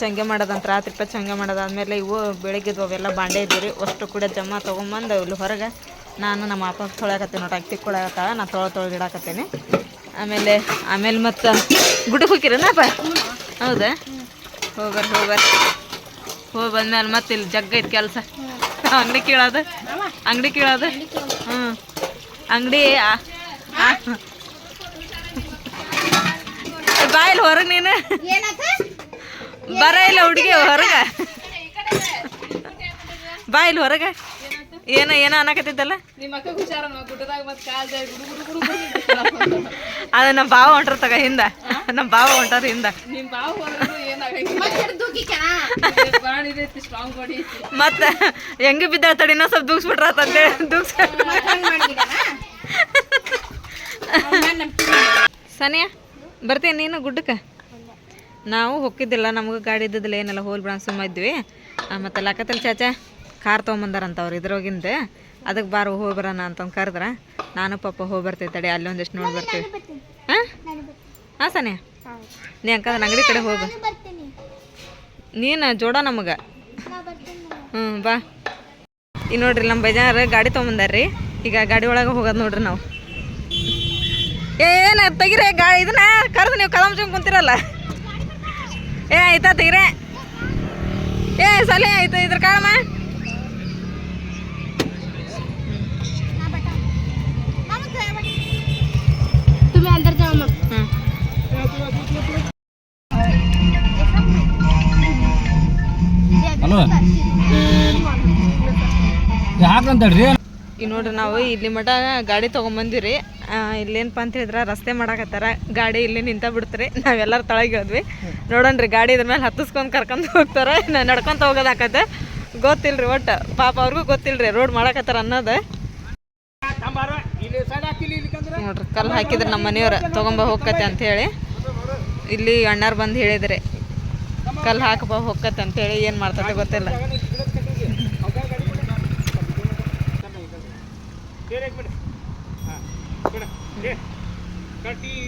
Change ಮಾಡೋದಂತ ರಾತ್ರಿ ಪ ಚಂಗೆ ಮಾಡೋದಾದ್ಮೇಲೆ ಇವು ಬೆಳಗ್ಗೆದ್ದು ಅವೆಲ್ಲ ಬಾಂಡೆ ಇದ್ದೀರಿ ಅಷ್ಟು ಕೂಡ ಜಮ್ಮ ತೊಗೊಂಬಂದು ಇಲ್ಲಿ ಹೊರಗೆ ನಾನು ನಮ್ಮ ಅಪ್ಪ ತೊಳಕತ್ತೀನಿ ನೋಡಿ ಅಕ್ಕಿ ಕೊಡಕತ್ತಾಳ ನಾನು ತೊಳ ತೊಳ ಇಡಾಕತ್ತೀನಿ. ಆಮೇಲೆ ಆಮೇಲೆ ಮತ್ತು ಗುಡ್ಡಕ್ಕೆ ಹೋಗಿರೇನಪ್ಪ ಹೌದಾ? ಹೋಗ್ಬರ್ರಿ ಹೋಗ್ಬರ್ರಿ ಹೋಗಿ ಬಂದ್ಮೇಲೆ ಮತ್ತೆ ಇಲ್ಲಿ ಜಗ್ಗ ಐತೆ ಕೆಲಸ. ಅಂಗಡಿ ಕೇಳೋದು? ಅಂಗಡಿ ಕೀಳೋದು? ಹ್ಞೂ ಅಂಗಡಿ ಬಾಯಲ್ಲಿ ಹೊರಗೆ ನೀನು. ಬರ ಇಲ್ಲ ಹುಡುಗಿ, ಹೊರಗೆ. ಬಾ ಇಲ್ಲಿ ಹೊರಗೆ. ಏನ ಏನ ಅನ್ನಕತ್ತಿದ್ದಲ್ಲ? ಅದ ನಮ್ಮ ಬಾವ ಹೊಂಟ್ರ ತಗ ಹಿಂದ. ನಮ್ಮ ಬಾವ ಹೊಂಟಾರ ಹಿಂದ. ಮತ್ತ ಹೆಂಗ ಬಿದ್ದ ತಡಿ, ಇನ್ನೊಂದ್ ಸ್ವಲ್ಪ ದುಗ್ಸ್ಬಿಟ್ರ ತಂದೆ. ದೂಗ್ಸ ಸನಿಯಾ, ಬರ್ತೀನಿ ನೀನು ಗುಡ್ಡಕ್ಕೆ. ನಾವು ಹೋಗಿದ್ದಿಲ್ಲ ನಮಗೆ ಗಾಡಿ ಇದ್ದಿದ್ದಿಲ್ಲ ಏನೆಲ್ಲ ಹೋಲ್ ಬಿಡ ಸುಮ್ಮ ಇದ್ವಿ. ಮತ್ತು ಲಕ್ಕತ್ತಲ್ಲಿ ಚಾಚಾ ಕಾರ್ ತೊಗೊಂಬಂದಾರಂತ ಅವ್ರು ಇದ್ರೋಗಿಂದ. ಅದಕ್ಕೆ ಬಾರು ಹೋಗಿ ಬರೋಣ ಅಂತಂದು ಕರೆದ್ರ. ನಾನು ಪಾಪ ಹೋಗಿ ಬರ್ತೀವಿ ತಡಿ ಅಲ್ಲಿ ಒಂದಿಷ್ಟು ನೋಡಿ ಬರ್ತೀವಿ. ಹಾಂ? ಹಾಂ ಸನಿಯಾ? ನೀ ಅಂಕಂದ್ರೆ ಅಂಗಡಿ ಕಡೆ ಹೋಗು. ನೀನು ಜೋಡ ನಮಗೆ. ಹ್ಞೂ ಬಾ. ಈಗ ನೋಡ್ರಿ ನಮ್ಮ ಬಜಾರ್ ಗಾಡಿ ತೊಗೊಂಬಂದಾರ್ರಿ. ಈಗ ಗಾಡಿ ಒಳಗೆ ಹೋಗೋದು ನೋಡ್ರಿ ನಾವು. ಏನು ತೆಗಿರಿ ಗಾಡಿ ಇದನ್ನ ಕರೆದು ನೀವು ಕಲಮ್ ಕುಂತಿರಲ್ಲ. ಏ ಆಯ್ತಾ ತೀರೆ ಏ ಸಲಿ ಆಯ್ತು ಇದ್ರ ಕಾಳಮ್ಮ ಹಲೋ ಇಲ್ಲಿ ನೋಡ್ರಿ ನಾವು ಇಲ್ಲಿ ಮಠ ಗಾಡಿ ತೊಗೊಂಬಂದಿರಿ. ಇಲ್ಲೇನಪ್ಪ ಅಂತ ಹೇಳಿದ್ರೆ, ರಸ್ತೆ ಮಾಡಾಕತ್ತಾರ, ಗಾಡಿ ಇಲ್ಲಿ ನಿಂತ ಬಿಡ್ತಾರೆ. ನಾವೆಲ್ಲರ ತಳಗೆ ಹೋದ್ವಿ. ನೋಡೋಣ್ರಿ, ಗಾಡಿ ಇದ್ರ ಮೇಲೆ ಹತ್ತಿಸ್ಕೊಂಡು ಕರ್ಕೊಂಡು ಹೋಗ್ತಾರೆ. ನಡ್ಕೊಂತ ಹೋಗೋದಾಕತ್ತೆ. ಗೊತ್ತಿಲ್ರಿ ಒಟ್ಟು, ಪಾಪ ಅವ್ರಿಗೂ ಗೊತ್ತಿಲ್ರಿ ರೋಡ್ ಮಾಡಾಕತ್ತಾರ ಅನ್ನೋದು. ನೋಡ್ರಿ, ಕಲ್ಲು ಹಾಕಿದ್ರೆ ನಮ್ಮ ಮನೆಯವ್ರು, ತೊಗೊಂಬ ಹೋಗತ್ತೆ ಅಂತ ಹೇಳಿ. ಇಲ್ಲಿ ಅಣ್ಣಾರು ಬಂದು ಹೇಳಿದ್ರಿ. ಕಲ್ಲು ಹಾಕಬ ಹೋಗತ್ತೆ ಅಂತ ಹೇಳಿ, ಏನು ಮಾಡ್ತದೆ ಗೊತ್ತಿಲ್ಲ.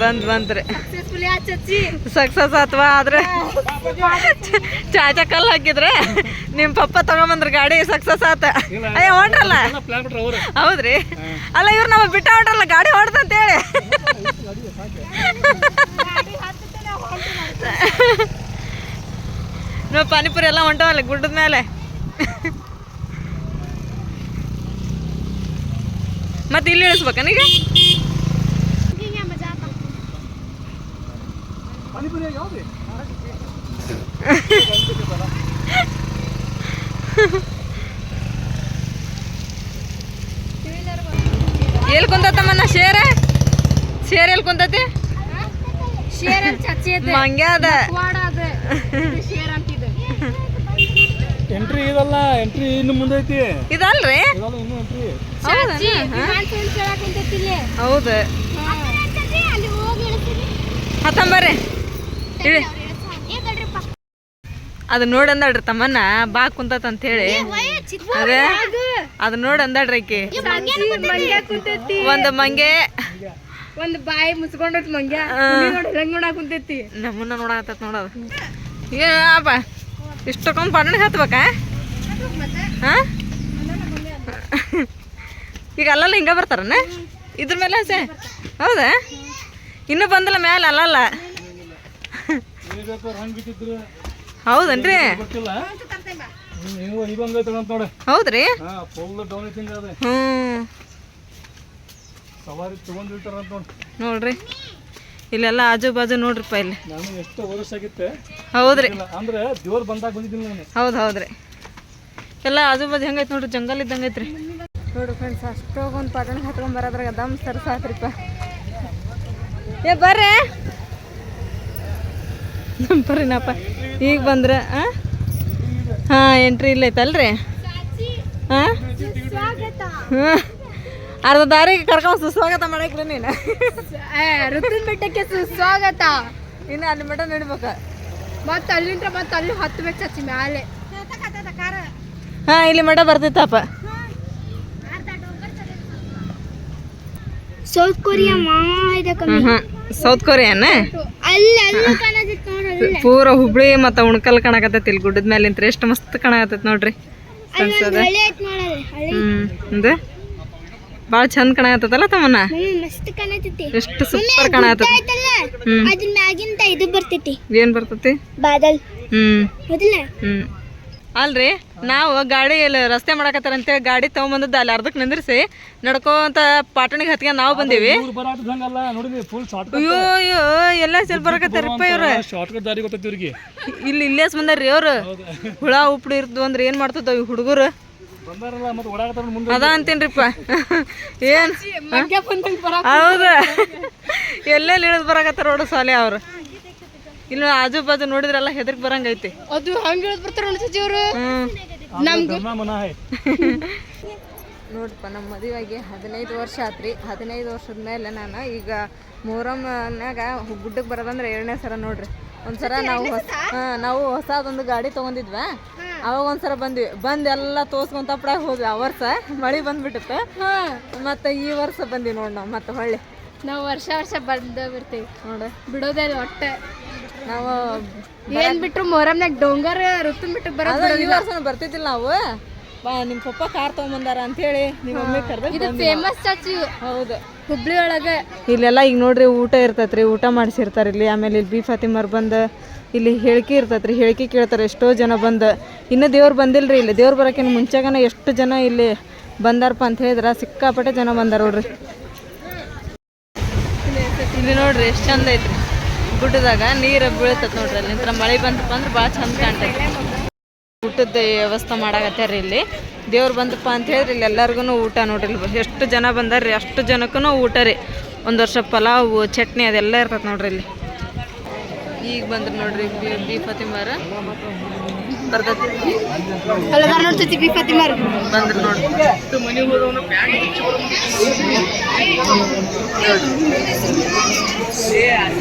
ಬಂದ್ ಬಂದ್ರೆ. ಸಕ್ಸಸ್ ಅಥವಾ ಆದ್ರೆ? ಚಾಚಾ ಕಲ್ಲು ಹಾಕಿದ್ರೆ ನಿಮ್ಮ ಪಪ್ಪ ತಗೊಂಬಂದ್ರೆ ಗಾಡಿ ಸಕ್ಸಸ್ ಆತ. ಅಯ್ಯ ಹೊಂಟ್ರಲ್ಲ? ಹೌದ್ರಿ? ಅಲ್ಲ ಇವ್ರು ನಮ್ಮ ಬಿಟ್ಟ ಹೊಂಟ್ರಲ್ಲ ಗಾಡಿ ಹೊಡ್ದಂತ ಹೇಳಿ. ನಾವು ಪಾನಿಪುರಿ ಎಲ್ಲ ಹೊಂಟವಲ್ಲ ಗುಡ್ಡದ ಮೇಲೆ? ಮತ್ತೆ ಇಲ್ಲಿ ಇಳಿಸ್ಬೇಕ ಈಗ ಎಲ್ಲಿ ಕುಂತತ್ತಮ್ಮ ನಾ ಶೇರ್? ಶೇರ್ ಎಲ್ಲಿ ಕುಂತತಿ? ಹಂಗೆ ಅದ. ಶೇರ್ ಅಂತ ಎಂಟ್ರಿ ಇದಲ್ಲ ಎಂಟ್ರಿ ಇನ್ನು ಮುಂದೆ ಐತಿ ಇದಲ್ರಿ? ಇದಲ್ಲ ಇನ್ನು ಎಂಟ್ರಿ ಹೌದು? ಹತ್ತಂಬರ್ರಿ. ಇಳಿ. ಅದು ನೋಡಿ ಅಂದಾಡ್ರಿ ತಮ್ಮನ್ನ ಬಾ ಕುಂತತ್ ಅಂತ ಹೇಳಿ ಅದೇ ಅದು ನೋಡಿ ಅಂದಾಡ್ರಿ ಆಕಿ ಮಂಗ್ಯ ಕುಂತೈತಿ. ಒಂದು ಮಂಗೆ ಒಂದ್ ಬಾಯಿ ಮುಚ್ಕೊಂಡೈತಿ ಮಂಗ್ಯ. ನೋಡಿ ಹೆಂಗ್ ನೋಡಕ್ ಕುಂತೈತಿ? ನಮ್ಮನ್ನ ನೋಡಾಕತ್ತ ನೋಡೋದು ಏ ಅಪ್ಪ ಇಷ್ಟಕ್ಕೊಂದು ಪಟ್ಟಣಿಗೆ ಹತ್ಬೇಕಾ ಹಾಂ? ಈಗ ಅಲ್ಲಲ್ಲ ಹಿಂಗೆ ಬರ್ತಾರನ? ಇದ್ರ ಮೇಲೆ ಹಸೆ? ಹೌದಾ? ಇನ್ನೂ ಬಂದಿಲ್ಲ ಮೇಲೆ ಅಲ್ಲಲ್ಲ? ಹೌದನ್ರಿ? ಹೌದ್ರಿ? ಹ್ಞೂ ನೋಡ್ರಿ. ಇಲ್ಲೆಲ್ಲ ಆಜು ಬಾಜು ನೋಡ್ರಿಪ್ಪ ಇಲ್ಲಿ. ನಾನು ಎಷ್ಟು ವರ್ಷ ಆಗಿತ್ತೆ. ಹೌದ್ರಿ. ಅಂದ್ರೆ ದೇವ್ರು ಬಂದಾಗ ಬಂದಿದ್ದೀನಿ ನಾನು. ಹೌದು ಹೌದ್ರಿ. ಎಲ್ಲ ಆಜು ಬಾಜು ಹೆಂಗೈತೆ ನೋಡ್ರಿ ಜಂಗಲ್ ಇದ್ದಂಗೆ ಐತ್ರಿ. ನೋಡ್ರಿ ಫ್ರೆಂಡ್ಸ್ ಅಷ್ಟೊಂದು ಪಟ್ಟಣ ಹತ್ಕೊಂಡ್ ಬರೋದ್ರಾಗ ದಮ್ ಸರ್ ಸಾಕ್ರಿಪ್ಪ. ಏ ಬರ್ರಿ. ನಮ್ಮ ಪರಿನಪ್ಪ ಈಗ ಬಂದ್ರೆ ಹಾಂ ಎಂಟ್ರಿ ಇಲ್ಲೈತಲ್ರಿ ಹಾ ಹಾಂ. ಅರ್ಧ ದಾರಿಗೆ ಕರ್ಕೊಂಡು ಸುಸ್ವಾಗತ ಮಾಡಕ್ರಿ ನೀನು. ಋತುನ್ ಬೆಟ್ಟಕ್ಕೆ ಸುಸ್ವಾಗತ. ಇನ್ನು ಅಲ್ಲಿ ಮಟ ನಡಿಬೇಕ. ಮತ್ತ ಅಲ್ಲಿಂದ ಮತ್ತ ಅಲ್ಲಿ ಹತ್ಬೇಕು ಚಚ್ಚಿ ಮ್ಯಾಲೆ. ಹಾ ಇಲ್ಲಿ ಮಠ ಬರ್ತಿತ್ತಪ್ಪ. ಸೌತ್ ಕೊರಿಯಾ ಹ್ಮ್ ಸೌತ್ ಕೊರಿಯಾನ ಪೂರ ಹುಬ್ಳಿ ಮತ್ತ ಉಣಕಲ್ ಕಾಣಕತ್ತೈತಿ. ಇಲ್ಲಿ ಗುಡ್ಡದ ಮೇಲೆ ನಿಂತ್ರೆ ಎಷ್ಟು ಮಸ್ತ್ ಕಾಣಕತ್ತೈತಿ ನೋಡ್ರಿ. ಹ್ಮ್ ಭಾಳ ಚಂದ ಕಾಣತ್ತಲ್ಲ ತಮ್ಮನ ಮಮ್ಮಿ ಮಸ್ತ್ ಕಾಣತೈತಿ ಎಷ್ಟು ಸೂಪರ್ ಹ್ಮ್. ಮ್ಯಾಗಿಂದ ಇದು ಬರ್ತೈತಿ. ಏನ್ ಬರ್ತೈತಿ? ಬಾದಲ್. ಹ್ಮ್. ಹೌದಿಲ್ಲ? ಹ್ಮ್. ಅಲ್ರಿ ನಾವು ಗಾಡಿ ರಸ್ತೆ ಮಾಡಕತ್ತಾರ ಅಂತೇಳಿ ಗಾಡಿ ತಗೊಂಬಂದದ್ದು ಅಲ್ಲಿ ಅರ್ಧಕ್ಕೆ ನಿಂದ್ರಸಿ ನಡ್ಕೋಂತ ಪಾಟಣಿಗೆ ಹತ್ಕೊಂಡ್ ನಾವು ಬಂದೀವಿ. ಅಯ್ಯೋ ಅಯ್ಯೋ ಎಲ್ಲ ಸೇಲ್ ಬರಕತ್ತಾರಪ್ಪ ಇವ್ರು? ಶಾರ್ಟ್ ದಾರಿ ಗೊತ್ತೈತಿ ಇವ್ರಿಗೆ. ಇಲ್ಲಿ ಇಲ್ಲೇ ಬಂದಾರ್ರಿ ಅವ್ರು ಹುಳ ಉಪ್ಡಿ ಇರ್ದು ಅಂದ್ರೆ ಏನ್ ಮಾಡ್ತದ ಈ ಹುಡುಗರು? ಬಂದಾರಲ್ಲ ಮತ್ತೆ ಓಡಾಡ್ತಾರ ಮುಂದೆ ಅದ ಅಂತೀನ್ರಿಪ್ಪ. ಏನ್? ಹೌದ? ಎಲ್ಲೆಲ್ಲಿ ಇಳಿದ್ ಬರಾಕತ್ತಾರ ನೋಡು ಸಾಲೆ ಅವ್ರು. ಇಲ್ಲ ಆಜು ಬಾಜು ನೋಡಿದ್ರೆಲ್ಲ ಹೆದರ್ಕ್ ಬರಂಗೈತಿ. ಅದು ಹಂಗ ಬರ್ತಾರ ಹೈ ನೋಡ್ರಪ್ಪ ನಮ್ಮ ಮದುವೆಗೆ ಹದಿನೈದು ವರ್ಷ ಆತ್ರಿ. ಹದಿನೈದು ವರ್ಷದ ಮೇಲೆ ನಾನು ಈಗ ಮೊಹರಮ್ನಾಗ ಗುಡ್ಡಕ್ಕೆ ಬರೋದಂದ್ರೆ ಎರಡನೇ ಸರ ನೋಡ್ರಿ. ಒಂದ್ಸಲ ನಾವು ಹೊಸ ಹಾ, ನಾವು ಹೊಸದೊಂದು ಗಾಡಿ ತೊಗೊಂಡಿದ್ವಾ? ಅವಾಗ ಒಂದ್ಸರ ಬಂದ್ವಿ. ಬಂದ್ ಎಲ್ಲ ತೋರ್ಸ್ಕೊಂತ ಅಪ್ಪಡಾಗ ಹೋದ್ವಿ. ಆ ವರ್ಷ ಮಳಿ ಬಂದ್ಬಿಟ್ಟಿತ್ತು ಮತ್ತೆ ಈ ವರ್ಷ ಬಂದ್ವಿ ನೋಡಿ ನಾವು. ಮತ್ತೆ ಹೊಳ್ಳಿ. ನಾವು ವರ್ಷ ವರ್ಷ ಬಂದ ಬಿಡ್ತೀವಿ ನೋಡ. ಬಿಡೋದೇ ಇಲ್ಲ ಒಟ್ಟೆ ನಾವು ಏನ್ ಬಿಟ್ರು ಮೊರಮ್ನಾಗ ಡೊಂಗರ್ ಋತು ಬಿಟ್ಟು ಬರ ಅದ ಈ ವರ್ಷ ಬರ್ತಿದ್ದಿಲ್ಲ ನಾವು. ಬಾ ನಿಮ್ಮ ಪಪ್ಪ ಕಾರ್ ಅಂತ ಹೇಳಿ ನಿಮ್ಮ ಮಮ್ಮಿ ಕರ್ದ ಇದು ಫೇಮಸ್ ಚಾಚು ಹೌದು. ಹುಬ್ಳಿ ಒಳಗೆ. ಇಲ್ಲೆಲ್ಲ ಈಗ ನೋಡ್ರಿ ಊಟ ಇರ್ತೈತ್ರಿ. ಊಟ ಮಾಡಿಸಿರ್ತಾರೆ ಇಲ್ಲಿ. ಆಮೇಲೆ ಇಲ್ಲಿ ಬಿ ಫಾತಿಮರ್ ಬಂದು ಇಲ್ಲಿ ಹೇಳಿಕೆ ಇರ್ತೈತ್ರಿ. ಹೇಳಿಕೆ ಕೇಳ್ತಾರೆ. ಎಷ್ಟೋ ಜನ ಬಂದು. ಇನ್ನೂ ದೇವ್ರು ರೀ ಇಲ್ಲಿ. ದೇವ್ರು ಬರೋಕ್ಕಿಂತ ಮುಂಚೆಗನ ಎಷ್ಟು ಜನ ಇಲ್ಲಿ ಬಂದಾರಪ್ಪ ಅಂತ ಹೇಳಿದ್ರೆ ಸಿಕ್ಕಾಪಟ್ಟೆ ಜನ ಬಂದಾರ ನೋಡ್ರಿ. ಇಲ್ಲಿ ನೋಡ್ರಿ ಎಷ್ಟು ಚಂದ ಐತ್ರಿ. ಗುಡ್ಡದಾಗ ನೀರು ಬೀಳ್ತೈತೆ ನೋಡ್ರಿ ಅಲ್ಲಿ. ನಿಂತ್ರ ಮಳೆ ಬಂತಪ್ಪ ಅಂದ್ರೆ ಭಾಳ ಚಂದ ಕಾಣ್ತೈತಿ ಊಟದ ವ್ಯವಸ್ಥೆ ಮಾಡಾಕತ್ಯಾರ ಇಲ್ಲಿ. ದೇವ್ರು ಬಂದಪ್ಪ ಅಂತ ಹೇಳಿದ್ರೆ ಇಲ್ಲಿ ಎಲ್ಲರಿಗೂ ಊಟ ನೋಡ್ರಿ ಇಲ್ಲಿ. ಎಷ್ಟು ಜನ ಬಂದಾರ್ರಿ. ಅಷ್ಟು ಜನಕ್ಕೂ ಊಟ ರೀ. ಒಂದು ವರ್ಷ ಪಲಾವು, ಚಟ್ನಿ ಅದೆಲ್ಲ ಇರ್ತೈತೆ ನೋಡ್ರಿ ಇಲ್ಲಿ. ಈಗ ಬಂದ್ರು ನೋಡ್ರಿ ಬಿ- ಫತಿಮಾರ. ಬರ್ತೈತಿ ಬಿ ಫಾತಿಮಾರ್. ಬಂದ್ರಿ ನೋಡ್ರಿ.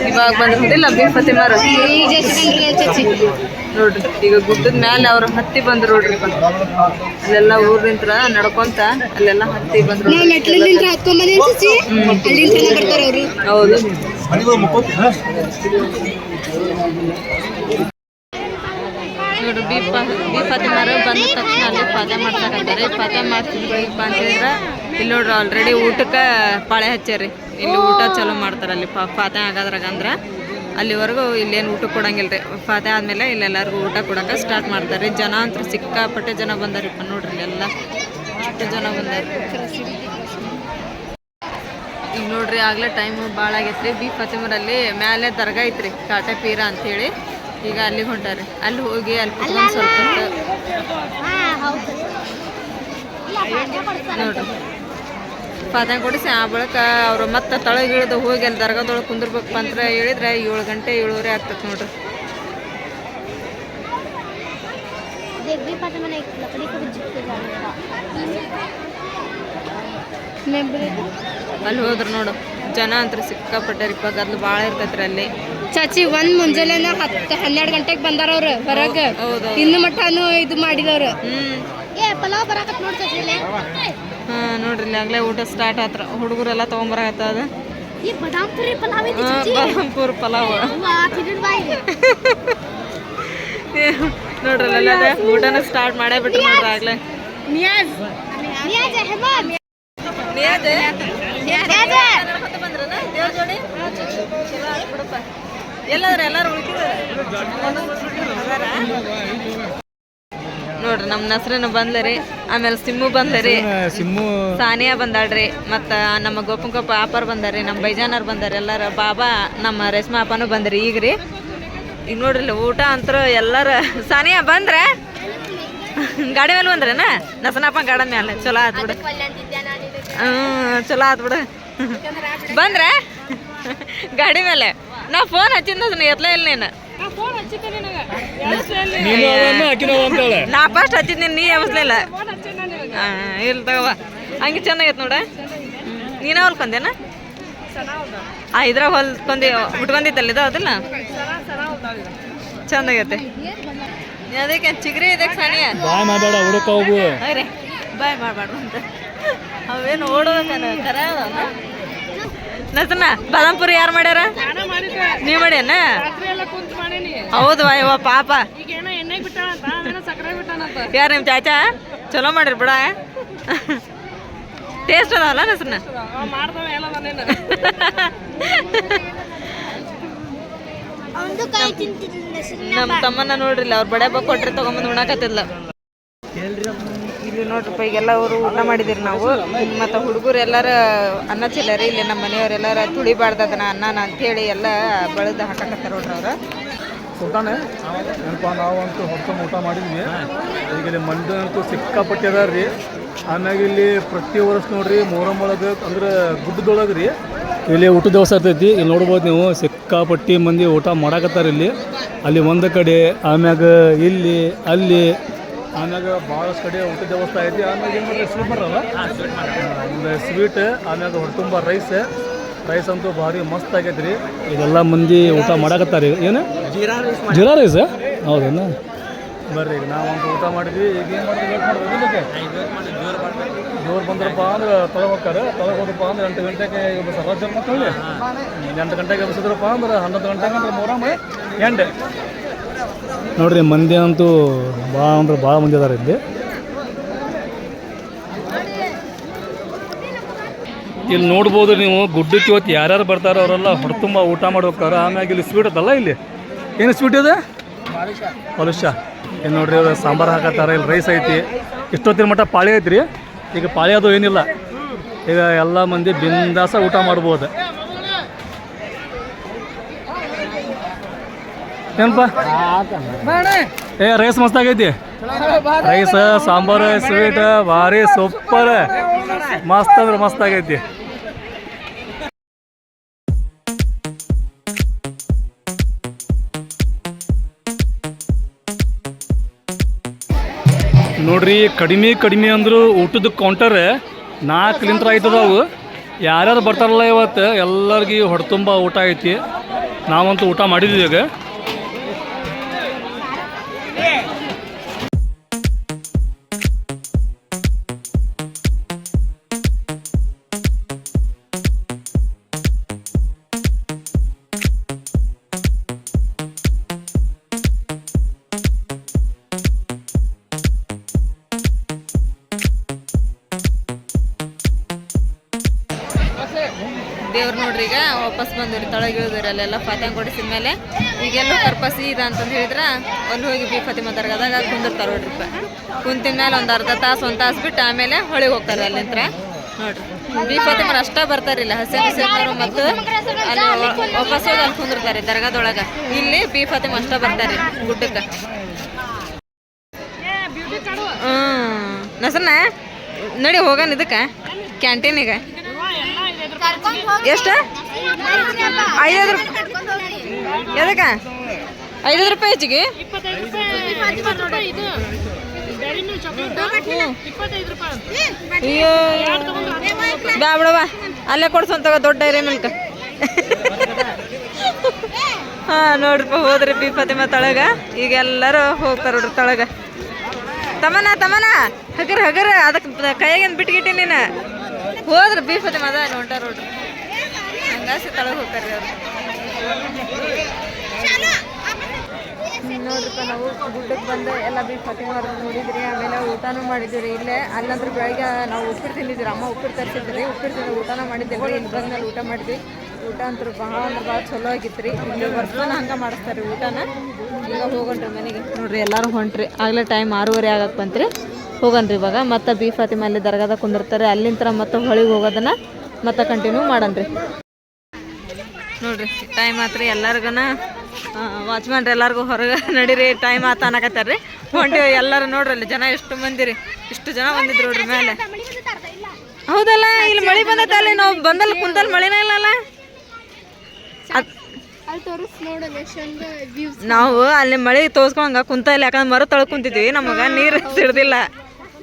ಇವಾಗ ಬಂದ್ರಿಲ್ಲ ಬಿ ಫತಿಮಾರ. ನೋಡ್ರಿ ಈಗ ಗುಡ್ಡದ ಮ್ಯಾಲೆ ಅವ್ರ ಹತ್ತಿ ಬಂದ್ರು ನೋಡ್ರಿ ಅಲ್ಲೆಲ್ಲ ನಿಂತ್ರ ನಡ್ಕೊಂತ ಅಲ್ಲೆಲ್ಲ ಹತ್ತಿ ಬಂದ್ರು ಹೌದು. ನೋಡ್ರಿ ದೀಪ ಬಿ ಬಂದ ತಕ್ಷಣ ಅಲ್ಲಿ ಪದ ಮಾಡ್ಸಕತ್ತಾರೆ. ಪದ ಮಾಡ್ತಿದ್ರಪ್ಪ ಅಂತ ಹೇಳಿದ್ರೆ, ಇಲ್ಲಿ ನೋಡ್ರಿ ಆಲ್ರೆಡಿ ಊಟಕ್ಕೆ ಪಾಳೆ ಹಚ್ಚಾರಿ. ಇಲ್ಲಿ ಊಟ ಚಲೋ ಮಾಡ್ತಾರೆ ಅಲ್ಲಿ ಪಾ ಪಾದ್ಯ ಆಗೋದ್ರಾಗ ಅಂದ್ರೆ. ಅಲ್ಲಿವರೆಗೂ ಇಲ್ಲೇನು ಊಟ ಕೊಡಂಗಿಲ್ಲ ರೀ ಪಾದ್ಯ ಆದಮೇಲೆ ಇಲ್ಲೆಲ್ಲರಿಗೂ ಊಟ ಕೊಡೋಕೆ ಸ್ಟಾರ್ಟ್ ಮಾಡ್ತಾರೆ ಜನ ಅಂತೂ ಸಿಕ್ಕಾಪಟ್ಟೆ ಜನ ಬಂದಾರಿಪ್ಪ ನೋಡ್ರಿ ಎಲ್ಲ ಅಷ್ಟು ಜನ ಬಂದಾರ. ಈಗ ನೋಡ್ರಿ ಆಗಲೇ ಟೈಮ್ ಭಾಳ ಆಗೈತ್ರಿ. ಬಿ ಫತಿಮರಲ್ಲಿ ಮ್ಯಾಲೆ ದರ್ಗಾ ಐತ್ರಿ ಕಾಟೆ ಪೀರ ಅಂತೇಳಿ. ಈಗ ಅಲ್ಲಿಗೆ ಹೊಂಟಾರೆ ಅಲ್ಲಿ ಹೋಗಿ ಅಲ್ಲಿ ಕುತ್ಕೊಂಡು ಸ್ವಲ್ಪ ನೋಡ್ರಿ. ಪಾದನ ಕೊಡಿಸಿ ಆ ಬಳಿಕ ಅವರು ಮತ್ತೆ ತಳಗಿಳಿದು ಹೋಗಿ ಅಲ್ಲಿ ದರ್ಗಾದೊಳಗೆ ಕುಂದಿರ್ಬೇಕು ಅಂತ ಹೇಳಿದ್ರೆ ಏಳು ಗಂಟೆ ಏಳುವರೆ ಆಗ್ತದೆ ನೋಡ್ರಿ. ಪಾಠ ಮನೆ ಲಕಡಿ ಅಲ್ಲಿ ಹೋದ್ರು ನೋಡು. ಜನ ಅಂತ ಸಿಕ್ಕಾಪಟ್ಟರಿಪ್ಪ ಗದ್ಲು ಭಾಳ ಇರ್ತೈತ್ರಿ ಅಲ್ಲಿ. ಚಾಚಿ ಒಂದ್ ಮುಂಜಾನೆನ ಹತ್ತು ಹನ್ನೆರಡು ಗಂಟೆಗೆ ಬಂದಾರ ಅವ್ರು ಹೊರಗ ಹೌದು ಇನ್ನು ಮಟ್ಟನು ಇದು ಮಾಡಿದವ್ರು. ಹ್ಮ್. ಏ ಪಲಾವ್ ಬರಾಕತ್ ನೋಡ್ ಚಾಚಿ ಇಲ್ಲೇ. ಹಾ ನೋಡ್ರಿ ಇಲ್ಲಿ ಆಗ್ಲೇ ಊಟ ಸ್ಟಾರ್ಟ್ ಆತ್ರ. ಹುಡುಗರೆಲ್ಲ ತಗೊಂಬರಾಗತ್ತ ಅದ. ಬದಾಮ್ ಪುರಿ ಪಲಾವ್ ನೋಡ್ರಲ್ಲ ಊಟನ ಸ್ಟಾರ್ಟ್ ಮಾಡೇ ಬಿಟ್ರು ನೋಡ್ರಿ ಆಗ್ಲೇ. ನೋಡ್ರಿ ನಮ್ಮ ನಸ್ರನ ಬಂದ್ಲರಿ ಆಮೇಲೆ ಸಿಮ್ಮು ಬಂದರಿ ಸಿಮ್ಮು ಸಾನಿಯಾ ಬಂದಾಳ್ರಿ ಮತ್ತ ನಮ್ಮ ಗೋಪಂಕೊಪ್ಪ ಆಪರ್ ಬಂದಾರಿ ನಮ್ಮ ಬೈಜಾನರ್ ಬಂದಾರ ಎಲ್ಲಾರ ಬಾಬಾ ನಮ್ಮ ರೇಷ್ಮಾ ಅಪ್ಪನು ಬಂದ್ರಿ ಈಗ ರೀ ಈಗ ನೋಡ್ರಿ ಇಲ್ಲಿ ಊಟ ಅಂತ ಎಲ್ಲಾರ ಸಾನಿಯಾ ಬಂದ್ರ? ಗಾಡಿ ಮೇಲೆ ಬಂದ್ರೇನ? ನಸನಪ್ಪ ಗಾಡಿ ಮೇಲೆ ಚಲೋ ಆತ್ ಬಿಡು. ಹ್ಞೂ ಚಲೋ ಆತ್ ಬಿಡು. ಬಂದ್ರೆ? ಗಾಡಿ ಮೇಲೆ. ನಾ ಫೋನ್ ಹಚ್ಚಿದ್ನ ಎತ್ಲೇ ಇಲ್ಲ ನೀನು. ನಾ ಫಸ್ಟ್ ಹಚ್ಚಿದ್ದೀನಿ ನೀ ಯಾವಸ್ಲಿಲ್ಲ ಹಾಂ ಇಲ್ಲ ತಗೋ. ಹಂಗೆ ಚೆನ್ನಾಗೈತೆ ನೋಡ. ನೀನ ಹೊಲ್ಕೊಂದೇನ ಆ ಇದ್ರಾಗ ಹೊಲ್ಕೊಂಡಿ ಉಟ್ಕೊಂಡಿದ್ದಲ್ಲ ಇದು ಅದಲ್ಲ? ಚಂದಾಗೈತೆ ಅದಕ್ಕೆ ಚಿಗ್ರಿ ಇದಕ್ಕೆ ಸಾನಿಯ. ಬಾಯ್ ಮಾಡಬೇಡ ಹುಡುಕ ಹೋಗು. ಅರೆ ಬಾಯ್ ಮಾಡ್ಬಾರ್ದು ಅಂತ. ಅವೇನು ಓಡೋದಕ್ಕನ ಕರ ನಸನ ಬಾದಾಮ್ಪುರಿ ಯಾರು ಮಾಡ್ಯಾರ? ನೀವು ಮಾಡ್ಯಾನ? ಹೌದು ಅಯ್ಯವ ಪಾಪ. ಯಾರು ನಿಮ್ಮ ಚಾಚಾ? ಚಲೋ ಮಾಡಿರಿ ಬಿಡ. ಟೇಸ್ಟ್ ಅದಾವಲ್ಲ ನಸನ ನಮ್ಮ ತಮ್ಮನ ನೋಡ್ರಿಲ್ಲ ಅವ್ರ ಬಡೆ ಬಾ ಕೊಟ್ರಿ ತಗೊಂಬಂದು ಉಣ್ಣಾಕತ್ತಿಲ್ಲ ಇಲ್ಲಿ ನೋಡ್ರಿಪ್ಪ ಈಗೆಲ್ಲ ಅವರು ಊಟ ಮಾಡಿದಿರಿ ನಾವು. ಮತ್ತು ಹುಡುಗರು ಎಲ್ಲರ ಅನ್ನ ಚಿಲ್ಲರಿ ಇಲ್ಲಿ ನಮ್ಮ ಮನೆಯವ್ರು ಎಲ್ಲಾರ ತುಳಿಬಾರ್ದು ಅದನ್ನ ಅನ್ನನ ಅಂತೇಳಿ ಎಲ್ಲ ಬೆಳೆದು ಹಾಕಕತ್ತಾರ ನೋಡ್ರಿ ಅವ್ರು. ಸುಲ್ತಾನೆ ಏನಪ್ಪ ನಾವಂತೂ ಹೊಸ ಊಟ ಮಾಡಿದ್ವಿ. ಈಗ ಇಲ್ಲಿ ಮಂದಿ ಅಂತೂ ಸಿಕ್ಕಾಪಟ್ಟೆ ಅದಾರ ರೀ ಆಮ್ಯಾಗ ಇಲ್ಲಿ ಪ್ರತಿ ವರ್ಷ ನೋಡ್ರಿ ಮೊಹರಂ ಒಳಗೆ ಅಂದ್ರೆ ಗುಡ್ಡದೊಳಗೆ ರೀ ಇಲ್ಲಿ ಊಟದ ದಿವಸ ಇರ್ತೈತಿ. ಇಲ್ಲಿ ನೋಡ್ಬೋದು ನೀವು ಸಿಕ್ಕಾಪಟ್ಟಿ ಮಂದಿ ಊಟ ಮಾಡಾಕತ್ತಾರ ಇಲ್ಲಿ. ಅಲ್ಲಿ ಒಂದು ಕಡೆ ಆಮ್ಯಾಗ ಇಲ್ಲಿ ಅಲ್ಲಿ ಆಮ್ಯಾಗ ಭಾಳಷ್ಟು ಕಡೆ ಊಟ ವ್ಯವಸ್ಥೆ ಐತಿ. ಆಮ್ಯಾಗ ಏನು ಮಾಡ್ರಿ ಸ್ವೀಟ್ ಬರಲ್ಲ ಒಂದು ಸ್ವೀಟ್ ಆಮ್ಯಾಗ ಹೊಟ್ಟುಂಬ ರೈಸ್ ರೈಸ್ ಅಂತೂ ಭಾರಿ ಮಸ್ತ್ ಆಗೈತೆ ರೀ. ಇದೆಲ್ಲ ಮಂದಿ ಊಟ ಮಾಡಾಕತ್ತಾರೆ. ಏನು? ಜೀರಾ ರೈಸ್ ಹೌದೇನು? ಬರ್ರಿ ಈಗ ನಾವಂತೂ ಊಟ ಮಾಡಿದ್ವಿ. ಈಗ ಏನು ಮಾಡಿದ್ವಿ ಜೋರು ಬಂದ್ರಪ್ಪ ಅಂದ್ರೆ ತೊಳಗೆ ಹೋಗ್ತಾರೆ ತೊಳಗೆ ಹೋದಪ್ಪ ಅಂದ್ರೆ ಎಂಟು ಗಂಟೆಗೆ ರಾಜ್ಯ ಮಕ್ಕಳಿಗೆ ಎಂಟು ಗಂಟೆಗೆ ಬಸಿದ್ರಪ್ಪ ಅಂದ್ರೆ ಹನ್ನೊಂದು ಗಂಟೆಗೆ ಅಂದ್ರೆ ಮೊಹರಂ ಎಂಡ್ ನೋಡ್ರಿ, ಮಂದಿ ಅಂತೂ ಭಾಳ ಅಂದ್ರೆ ಭಾಳ ಮಂದಿ ಅದಾರ ಇಲ್ಲಿ. ಇಲ್ಲಿ ನೋಡ್ಬೋದು ನೀವು, ಗುಡ್ಡಕ್ಕೆ ಇವತ್ತು ಯಾರ್ಯಾರು ಬರ್ತಾರೋ ಅವರೆಲ್ಲ ಹೊರತುಂಬ ಊಟ ಮಾಡಿ ಹೋಗ್ತಾರೆ ಆಮ್ಯಾಗ ಇಲ್ಲಿ ಸ್ವೀಟ್ ಅದಲ್ಲ ಇಲ್ಲಿ? ಏನು ಸ್ವೀಟ್ ಇದೆ? ಪಲುಷ. ಏನು ನೋಡ್ರಿ ಅವ್ರು ಸಾಂಬಾರು ಹಾಕತ್ತಾರ, ಇಲ್ಲಿ ರೈಸ್ ಐತಿ. ಇಷ್ಟೊತ್ತಿನ ಮಟ್ಟ ಪಾಳಿ ಐತ್ರಿ. ಈಗ ಪಾಳಿ ಅದು ಏನಿಲ್ಲ. ಈಗ ಎಲ್ಲ ಮಂದಿ ಬಿಂದಾಸ ಊಟ ಮಾಡ್ಬೋದು. ಏನಪ್ಪ? ಏ, ರೈಸ್ ಮಸ್ತ್ ಆಗೈತಿ. ರೈಸ್, ಸಾಂಬಾರು, ಸ್ವೀಟ್, ಭಾರಿ ಸೂಪರ್. ಮಸ್ತ್ ಅಂದ್ರೆ ಮಸ್ತ್ ಆಗೈತಿ. ನೋಡ್ರಿ, ಕಡಿಮೆ ಕಡಿಮೆ ಅಂದ್ರು ಊಟದ ಕೌಂಟರ್ ನಾಲ್ಕು ಲಿಂತ್ರ ಆಯ್ತದವು ಯಾರ್ಯಾರು ಬರ್ತಾರಲ್ಲ ಇವತ್ತು, ಎಲ್ಲರಿಗೂ ಹೊಡೆತುಂಬ ಊಟ ಐತಿ. ನಾವಂತೂ ಊಟ ಮಾಡಿದ್ವಿ ಈಗ. ಅಲ್ಲೆಲ್ಲ ಫಾತ್ಯಾಂಗ್ ಕೊಡಿಸಿದ ಮೇಲೆ ಈಗೆಲ್ಲ ಪರ್ಪಸ್ ಇದೆ ಅಂತಂದು ಹೇಳಿದ್ರೆ ಅಲ್ಲಿ ಹೋಗಿ ಬಿ ಫತಿಮಾ ದರ್ಗಾದಾಗ ಕುಂದಿರ್ತಾರೆ ನೋಡ್ರಿಪ್ಪ ಕುಂತಿನ ಮೇಲೆ ಒಂದು ಅರ್ಧ ತಾಸು ಒಂದು ತಾಸು ಬಿಟ್ಟು ಆಮೇಲೆ ಹೊಳಿಗೆ ಹೋಗ್ತಾರೆ ಅಲ್ಲಿಂತ್ರ ನೋಡ್ರಿ. ಬಿ ಫತಿಮರ್ ಅಷ್ಟೇ ಬರ್ತಾರಿಲ್ಲ ಹಸಿ ಹುಸೇನವರು ಮತ್ತು ಅಲ್ಲಿ ವಾಪಸ್ ಹೋಗಿ ಅಲ್ಲಿ ಕುಂದಿರ್ತಾರೆ ದರ್ಗಾದೊಳಗೆ. ಇಲ್ಲಿ ಬಿ ಫತಿಮ ಅಷ್ಟೇ ಬರ್ತಾರೆ ಗುಡ್ಡಕ್ಕೆ. ನಸನ್ನ ನಡಿ ಹೋಗೋಣ ಇದಕ್ಕೆ ಕ್ಯಾಂಟೀನಿಗೆ. ಎಷ್ಟು? ಐದೈದು ಎದಕ್ಕ? ಐದೈದು ರೂಪಾಯಿ ಹೆಚ್ಚಿಗೆ? ಅಯ್ಯೋ. ಬ್ಯಾ ಬಿಡವ ಅಲ್ಲೇ ಕೊಡ್ಸಂತ ದೊಡ್ಡ ಡೈರಿ ಮಿಲ್ಕ್ ಹಾ, ನೋಡ್ರಿಪ್ಪ ಹೋದ್ರಿ ಬಿ ಫತಿಮಾ ತಳಗ. ಈಗ ಎಲ್ಲರೂ ಹೋಗ್ತಾರ ನೋಡ್ರಿ ತಳಗ. ತಮನ ತಮನ ಹಗರ್ ಹಗರ್. ಅದಕ್ಕೆ ಕೈಯಾಗೇನು ಬಿಟ್ಗಿಟ್ಟಿ ನೀನು. ಹೋದ್ರ ಬಿ ಫತಿಮಾ, ಅದ ನೋಡ್ರಿ. ಹಂಗಾಸಿ ತಳಗ ಹೋಗ್ತಾರೆ ಅವ್ರು. ನೋಡ್ರಿಪ್ಪ ನಾವು ಗುಡ್ಡಕ್ಕೆ ಬಂದು ಎಲ್ಲ ಬಿ ಕಟಿಂಗ್ ಮಾಡಿ ನೋಡಿದ್ರಿ, ಆಮೇಲೆ ಊಟನೂ ಮಾಡಿದ್ವಿ ಇಲ್ಲೇ ಅಲ್ಲಂದ್ರೆ ಬೆಳಗ್ಗೆ ನಾವು ಉಪ್ಪಿಟ್ಟು ತಿಂದಿದ್ರಿ ಅಮ್ಮ ಉಪ್ಪಿಟ್ಟು ತರಿಸಿದ್ರಿ. ಉಪ್ಪಿಟ್ಟು ತಿಂದು ಊಟನ ಮಾಡಿದ್ದೇವೆ. ಇಲ್ಲಿ ಬಂದ್ಮೇಲೆ ಊಟ ಮಾಡಿದ್ವಿ. ಊಟ ಅಂತೂ ಭಾಳ ಅಂದ್ರೆ ಭಾಳ ಚಲೋ ಆಗಿತ್ತು ರೀ ಇಲ್ಲಿ ಬರ್ತಾನೆ ಹಂಗೆ ಮಾಡಿಸ್ತಾರೆ ಊಟನ. ಈಗ ಹೋಗೋಣ್ರಿ ಮನೆಗೆ. ನೋಡ್ರಿ, ಎಲ್ಲರೂ ಹೊಂಟ್ರಿ. ಆಗಲೇ ಟೈಮ್ ಆರೂವರೆ ಆಗಕ್ಕೆ ಬಂತ್ರಿ. ಹೋಗನ್ರಿ ಇವಾಗ. ಮತ್ತೆ ಬಿ ಫಾತಿಮಾ ಅಲ್ಲಿ ದರ್ಗಾದಾಗ ಕುಂದಿರ್ತಾರೆ. ಅಲ್ಲಿಂದ ಮತ್ತೆ ಹೊಳಿಗೆ ಹೋಗೋದನ್ನ ಮತ್ತೆ ಕಂಟಿನ್ಯೂ ಮಾಡನ್ರಿ ನೋಡ್ರಿ ಟೈಮ್ ಆತ್ರಿ ಎಲ್ಲರಿಗನ ವಾಚ್ಮ್ಯಾನ್ರಿ ಎಲ್ಲರಿಗೂ ಹೊರಗೆ ನಡೀರಿ ಟೈಮ್ ಆತ ಅನ್ನಕತ್ತಾರ ರೀ ಹೊಂಟಿ ಎಲ್ಲರೂ ನೋಡ್ರಿ ಅಲ್ಲಿ ಜನ ಎಷ್ಟು ಮಂದಿರಿ ಇಷ್ಟು ಜನ ಬಂದಿದ್ರು ನೋಡ್ರಿ ಮೇಲೆ. ಹೌದಲ್ಲ ಇಲ್ಲಿ ಮಳೆ ಬಂದೈತೆ ಅಲ್ಲಿ ನಾವು ಬಂದಲ್ಲಿ ಕುಂತಲ್ಲಿ ಮಳೆನೇ ಇಲ್ಲಲ್ಲ. ನಾವು ಅಲ್ಲಿ ಮಳೆ ತೋರ್ಸ್ಕೊಂಡಂಗ ಕುಂತ ಇಲ್ಲ ಯಾಕಂದ್ರೆ ಮರ ತೊಳ್ ಕುಂತಿದ್ವಿ ನಮಗೆ ನೀರು ಸಿಡ್ದಿಲ್ಲ.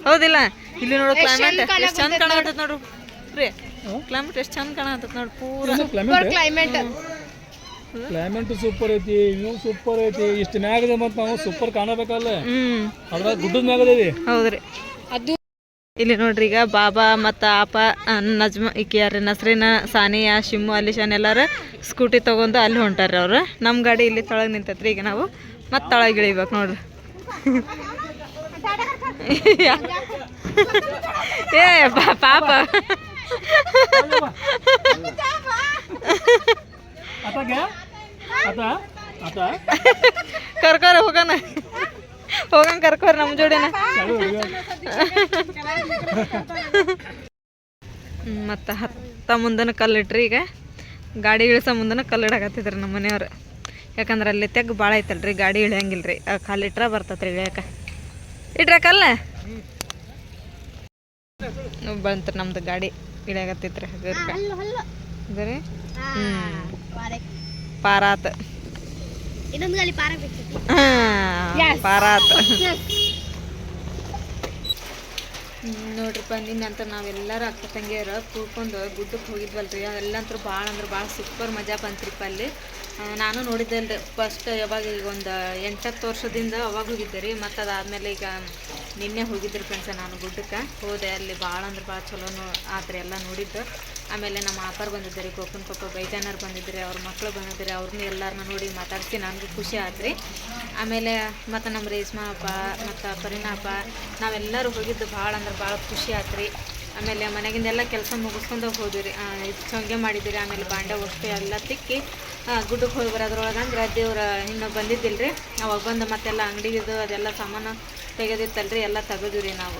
ಹೌದಿಲ್ಲ ಇಲ್ಲಿ ನೋಡೋ ಕ್ಲೈಮೇಟ್ ಎಷ್ಟು ಚಂದ ಕಾಣಕತ್ತೈತೆ ನೋಡ್ರಿ. ಕ್ಲೈಮೇಟ್ ಎಷ್ಟು ಚಂದ ಕಾಣತ್ತ ನೋಡಿ ಪೂರ. ಸೂಪರ್ ಕ್ಲೈಮೇಟ್ ಕ್ಲೈಮೇಟ್ ಸೂಪರ್ ಐತಿ ವ್ಯೂ ಸೂಪರ್ ಐತಿ. ಇಷ್ಟು ಮ್ಯಾಗದೆ ಮತ್ತೆ ನಾವು ಸೂಪರ್ ಕಾಣಬೇಕಲ್ಲ. ಅದ್ರ ಗುಡ್ಡದ ಮ್ಯಾಗದೇವಿ ಹೌದ್ರಿ. ಅದು ಇಲ್ಲಿ ನೋಡ್ರಿ ಈಗ ಬಾಬಾ ಮತ್ತು ಆಪ ನಜ್ಮ ಈಕಿ ಯಾರು ನಸ್ರಿನ ಸಾನಿಯಾ ಶಿಮ್ಮು ಅಲಿಶಾನ್ ಎಲ್ಲಾರು ಸ್ಕೂಟಿ ತಗೊಂಡು ಅಲ್ಲಿ ಹೊಂಟಾರ್ರಿ ಅವ್ರು. ನಮ್ಮ ಗಾಡಿ ಇಲ್ಲಿ ತೊಳಗೆ ನಿಂತೈತ್ರಿ ಈಗ ನಾವು. ಮತ್ತೆ ತೊಳಗೆ ಇಳಿಬೇಕು ನೋಡ್ರಿ. ಏ ಪಾಪ. ಕರ್ಕೋರ ಹೋಗೋಣ. ಹೋಗಣ ಕರ್ಕೋರ ನಮ್ಮ ಜೋಡಿನ. ಮತ್ತು ಹತ್ತ ಮುಂದನ ಕಲ್ಲಿಟ್ರಿ ಈಗ. ಗಾಡಿ ಇಳಿಸೋ ಮುಂದನ ಕಲ್ಲು ಇಡಾಕತ್ತಿದ್ರಿ ನಮ್ಮ ಮನೆಯವ್ರು. ಯಾಕಂದ್ರೆ ಅಲ್ಲಿ ತೆಗ್ ಭಾಳ ಐತಲ್ರಿ ಗಾಡಿ ಇಳಿಯಂಗಿಲ್ಲ ರೀ ಕಲ್ಲಿಟ್ರ ಬರ್ತತ್ರಿ ಇಳಿಯಾಕ. ಇಟ್ರ ಕಲ್ಲ. ಬಂತ್ರಿ ನಮ್ದು ಗಾಡಿ. ಇಳಿಯಾಕತ್ತೈತ್ರಿ ಹಗರ್ಕ. ಹಗರಿ ಹ್ಞೂ ಪಾರಾತ್. ಪಾರಾತ್. ನೋಡ್ರಿಪ್ಪ ನಿನ್ನಂತ ನಾವೆಲ್ಲರೂ ಅಕ್ಕ ತಂಗಿಯರು ಕೂಡ್ಕೊಂಡು ಗುಡ್ಡಕ್ಕೆ ಹೋಗಿದ್ವಲ್ರಿ. ಅವೆಲ್ಲಂತೂ ಭಾಳ ಅಂದ್ರೆ ಭಾಳ ಸೂಪರ್ ಮಜಾ ಬಂತ್ರಿಪ್ಪ ಅಲ್ಲಿ. ನಾನು ನೋಡಿದ್ದೆ ಫಸ್ಟ್ ಯಾವಾಗ ಈಗ ಒಂದು ಎಂಟತ್ತು ವರ್ಷದಿಂದ ಅವಾಗ ಹೋಗಿದ್ದೆ ರೀ ಮತ್ತು ಅದಾದಮೇಲೆ ಈಗ ನಿನ್ನೆ ಹೋಗಿದ್ರಿ ಫ್ರೆಂಡ್ಸ ನಾನು ಗುಡ್ಡಕ್ಕೆ. ಹೋದೆ, ಅಲ್ಲಿ ಭಾಳ ಅಂದ್ರೆ ಭಾಳ ಚಲೋನು ಆತ್ರಿ ಎಲ್ಲ ನೋಡಿದ್ದು. ಆಮೇಲೆ ನಮ್ಮ ಆಪರ್ ರೀ ಗೋಪನ್ ಪಪ್ಪ ಬೈಜಾನರ್ ಬಂದಿದ್ರಿ ಅವ್ರ ಮಕ್ಕಳು ಬಂದಿದ್ರಿ ಅವ್ರನ್ನ ಎಲ್ಲರನ್ನ ನೋಡಿ ಮಾತಾಡಿಸಿ ನನಗೂ ಖುಷಿ ಆತ್ರಿ ಆಮೇಲೆ ಮತ್ತು ನಮ್ಮ ರೇಷ್ಮಾ ಹಬ್ಬ ಮತ್ತು ಪರಿಣಾಪ, ನಾವೆಲ್ಲರೂ ಹೋಗಿದ್ದು ಭಾಳ ಅಂದ್ರೆ ಭಾಳ ಖುಷಿ ಆತ್ರಿ. ಆಮೇಲೆ ಮನೆಗಿಂದೆಲ್ಲ ಕೆಲಸ ಮುಗಿಸ್ಕೊಂಡು ಹೋದಿರಿ ಚೊಂಗೆ ಮಾಡಿದ್ದೀರಿ, ಆಮೇಲೆ ಬಾಂಡೆ ಒಷ್ಟು ಎಲ್ಲ ತಿಕ್ಕಿ ಗುಡ್ಡಕ್ಕೆ ಹೋಗಿ ಬರೋದ್ರೊಳಗೆ ಅಂದ್ರೆ ದೇವ್ರ ಇನ್ನೂ ಬಂದಿದ್ದಿಲ್ಲ ರೀ ಅವಾಗ ಬಂದು ಮತ್ತೆಲ್ಲ ಅಂಗಡಿಗಿದು ಅದೆಲ್ಲ ಸಾಮಾನು ತೆಗೆದಿತ್ತಲ್ರಿ, ಎಲ್ಲ ತೆಗೆದಿವ್ರಿ ರೀ ನಾವು.